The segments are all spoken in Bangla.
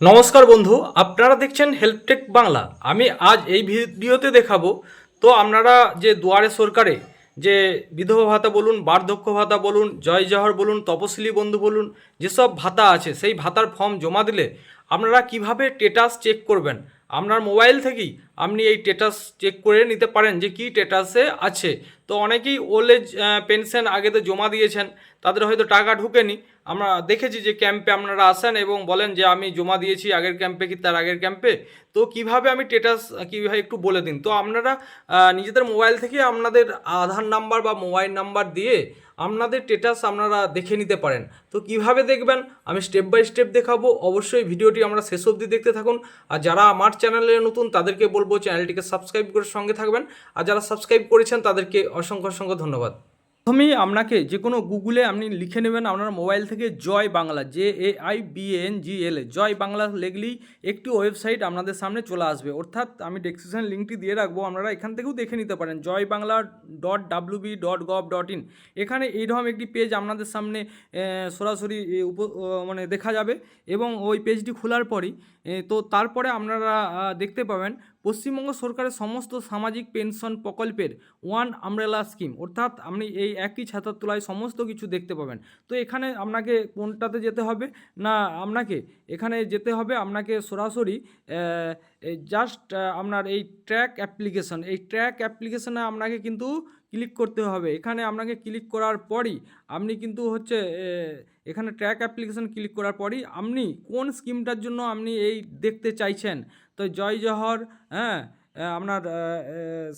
নমস্কার বন্ধু, আপনারা দেখছেন হেল্পটেক বাংলা আমি আজ এই ভিডিওতে দেখাবো, তো আপনারা যে দুয়ারে সরকারে যে বিধবা ভাতা বলুন, বার্ধক্য ভাতা বলুন, জয় জহর বলুন, তপশিলি বন্ধু বলুন, যেসব ভাতা আছে, সেই ভাতার ফর্ম জমা দিলে আপনারা কীভাবে টেটাস চেক করবেন? আপনার মোবাইল থেকেই আপনি এই টেটাস চেক করে নিতে পারেন যে কি টেটাসে আছে। তো অনেকেই ওল্ড এজ পেনশন আগে তো জমা দিয়েছেন তাদের হয়তো টাকা ঢুকেনি। আমরা দেখেছি যে ক্যাম্পে আপনারা আসেন এবং বলেন যে আমি জমা দিয়েছি আগের ক্যাম্পে কি তার আগের ক্যাম্পে? তো কীভাবে আমি টেটাস কীভাবে একটু বলে দিন? তো আপনারা নিজেদের মোবাইল থেকে আপনাদের আধার নাম্বার বা মোবাইল নাম্বার দিয়ে আপনাদের টেটাস আপনারা দেখে নিতে পারেন। তো কীভাবে দেখবেন? আমি স্টেপ বাই স্টেপ দেখাবো। অবশ্যই ভিডিওটি আমরা শেষ অবধি দেখতে থাকুন। আর যারা আমার চ্যানেলে নতুন, তাদেরকে বলব চ্যানেলটিকে সাবস্ক্রাইব করে সঙ্গে থাকবেন। আর যারা সাবস্ক্রাইব করেছেন, তাদেরকে অসংখ্য অসংখ্য ধন্যবাদ। প্রথমেই আপনাকে যে কোনো গুগলে আপনি লিখে নেবেন আপনার মোবাইল থেকে Joy Bangla J A I B N G L A. Joy Bangla লিখলেই একটি ওয়েবসাইট আপনাদের সামনে চলে আসবে। অর্থাৎ আমি ডেসক্রিপশন লিঙ্কটি দিয়ে রাখব, আপনারা এখান থেকেও দেখে নিতে পারেন। Joy Bangla dot W B dot gov dot in এখানে এইরকম একটি পেজ আপনাদের সামনে সরাসরি উপ মানে দেখা যাবে এবং ওই পেজটি খোলার পরই তো তারপরে আপনারা দেখতে পাবেন পশ্চিমবঙ্গ সরকারের সমস্ত সামাজিক পেনশন প্রকল্পের ওয়ান আমরেলা স্কিম, অর্থাৎ আপনি এই একই ছাতার তলায় সমস্ত কিছু দেখতে পাবেন। তো এখানে আপনাকে কোনটাতে যেতে হবে? না, আপনাকে এখানে যেতে হবে, আপনাকে সরাসরি জাস্ট আপনার এই ট্র্যাক অ্যাপ্লিকেশন এই ট্র্যাক অ্যাপ্লিকেশনে আপনাকে কিন্তু ক্লিক করতে হবে। এখানে আপনাকে ক্লিক করার পরই আপনি কিন্তু হচ্ছে এখানে ট্র্যাক অ্যাপ্লিকেশন ক্লিক করার পরই আপনি কোন স্কিমটার জন্য আপনি এই দেখতে চাইছেন? তো জয় জহর হ্যাঁ আপনার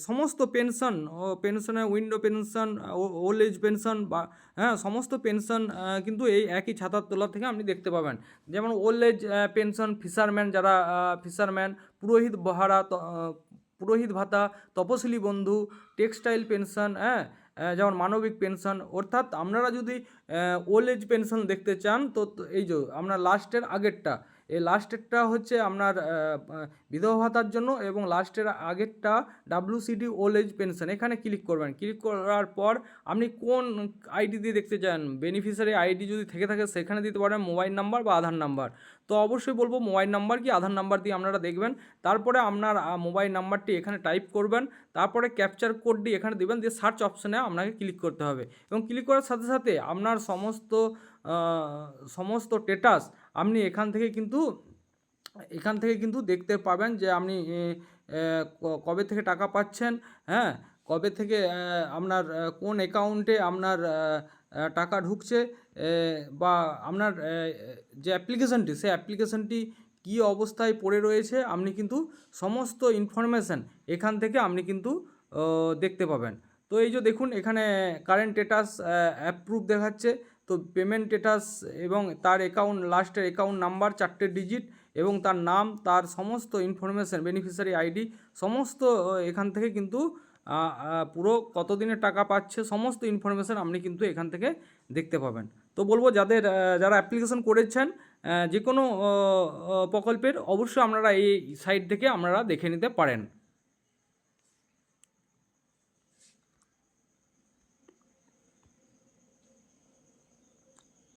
সমস্ত পেনশন ও পেনশনে window pension old age pension বা হ্যাঁ সমস্ত পেনশন কিন্তু এই একই ছাতার তলা থেকে আপনি দেখতে পাবেন। যেমন ওল্ড এজ পেনশন ফিশারম্যান যারা ফিশারম্যান পুরোহিত ভাড়া পুরোহিত ভাতা তপশিলি বন্ধু, টেক্সটাইল পেনশন হ্যাঁ যেমন মানবিক পেনশন, অর্থাৎ আপনারা যদি ওল্ড এজ পেনশন দেখতে চান, তো এই যে আপনার লাস্টের আগেরটা এই লাস্টেরটা হচ্ছে আপনার বিধবা ভাতার জন্য এবং লাস্টের আগেরটা ডাব্লিউসিডি ওল্ড এজ পেনশন এখানে ক্লিক করবেন। ক্লিক করার পর আপনি কোন আইডি দিয়ে দেখতে চান? বেনিফিশিয়ারি আইডি যদি থেকে থাকে সেখানে দিতে পারেন মোবাইল নাম্বার বা আধার নাম্বার তো অবশ্যই বলব মোবাইল নাম্বার কি? আধার নাম্বার দিয়ে আপনারা দেখবেন। তারপরে আপনার মোবাইল নাম্বারটি এখানে টাইপ করবেন। তারপরে ক্যাপচার কোডটি এখানে দেবেন। দিয়ে সার্চ অপশানে আপনাকে ক্লিক করতে হবে। এবং ক্লিক করার সাথে সাথে আপনার সমস্ত সমস্ত স্টেটাস আপনি এখান থেকে কিন্তু, এখান থেকে কিন্তু দেখতে পাবেন যে আপনি কবে থেকে টাকা পাচ্ছেন হ্যাঁ? কবে থেকে আপনার কোন অ্যাকাউন্টে আপনার টাকা ঢুকছে বা আপনার যে অ্যাপ্লিকেশনটি সেই অ্যাপ্লিকেশনটি কী অবস্থায় পড়ে রয়েছে, আপনি কিন্তু সমস্ত ইনফরমেশান এখান থেকে আপনি কিন্তু দেখতে পাবেন। তো এই যে দেখুন, এখানে কারেন্ট স্টেটাস অ্যাপ্রুভ দেখাচ্ছে। তো পেমেন্ট স্টেটাস এবং তার অ্যাকাউন্ট লাস্টের অ্যাকাউন্ট নাম্বার চারটে ডিজিট এবং তার নাম, তার সমস্ত ইনফরমেশান বেনিফিশিয়ারি আইডি সমস্ত এখান থেকে কিন্তু পুরো কতদিনের টাকা পাচ্ছে, সমস্ত ইনফরমেশান আপনি কিন্তু এখান থেকে দেখতে পাবেন। তো বলব যাদের যারা অ্যাপ্লিকেশন করেছেন যে কোনো প্রকল্পের, অবশ্যই আপনারা এই সাইট থেকে আপনারা দেখে নিতে পারেন।